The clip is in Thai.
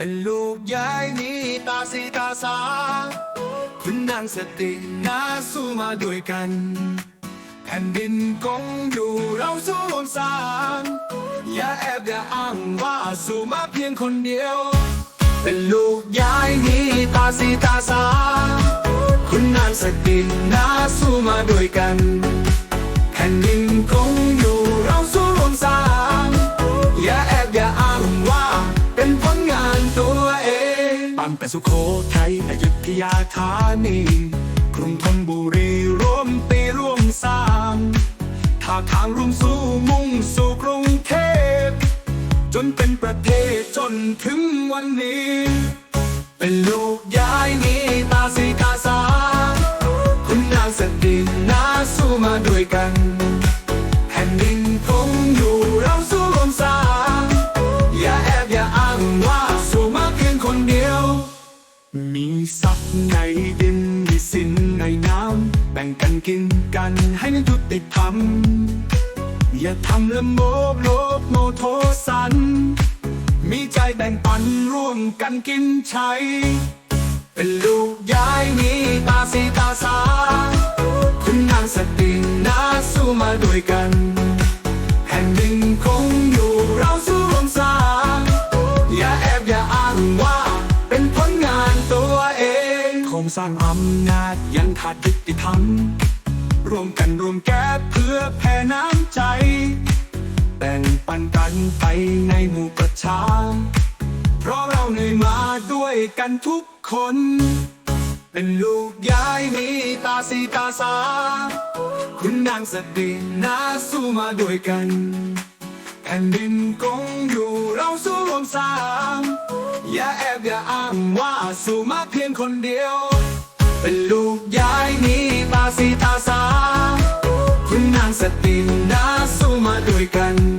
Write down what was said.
เป็นลูกยายนี้ตาสีตาสาคุณนางสตินาสู้มาด้วยกัน แผ่นดินกงอยู่เราสู้รวมสางอย่าแอบอย่าอ้างว่าสู้มาเพียงคนเดียว เป็นลูกยายนี้ตาสีตาสาคุณนางสตินาสู้มาด้วยกัน แผ่นดินคง เป็นสุโขทัยอยุธยาธานีกรุงธนบุรีร่วมตีร่วมสร้างท่าทางรุ่มสู้มุ่งสู่กรุงเทพ จนเป็นประเทศจนถึงวันนี้ เป็นลูกยายนี้ตาสี บ่งกันกินกันให้มันยุติธรรม อย่าทำละโมบโลภโมโทสัน มีใจแบ่งปันร่วมกันกินใช้ เป็นลูกยายนี้ตาสีตาสา คุณนางสตินาสู้มาด้วยกันแผ่นดินคง สร้างอำนาจยังขาดยุติธรรมรวมกันรวมแก้เพื่อแผ่น้ำใจแบ่งปันกันไปในหมู่ประชา เพราะเราเหนื่อยมาด้วยกันทุกคน เป็นลูกยายมีตาสีตาสา คุณนางสดินาสู้มาด้วยกัน แผ่นดินคงอยู่เราสู้รวมสร้าง อย่าแอบอย่าอ้างว่าสู้มาเพียงคนเดียว เป็นลูกยายนี้ตาสีตาสาคุณนางสตินาสู้มาด้วยกัน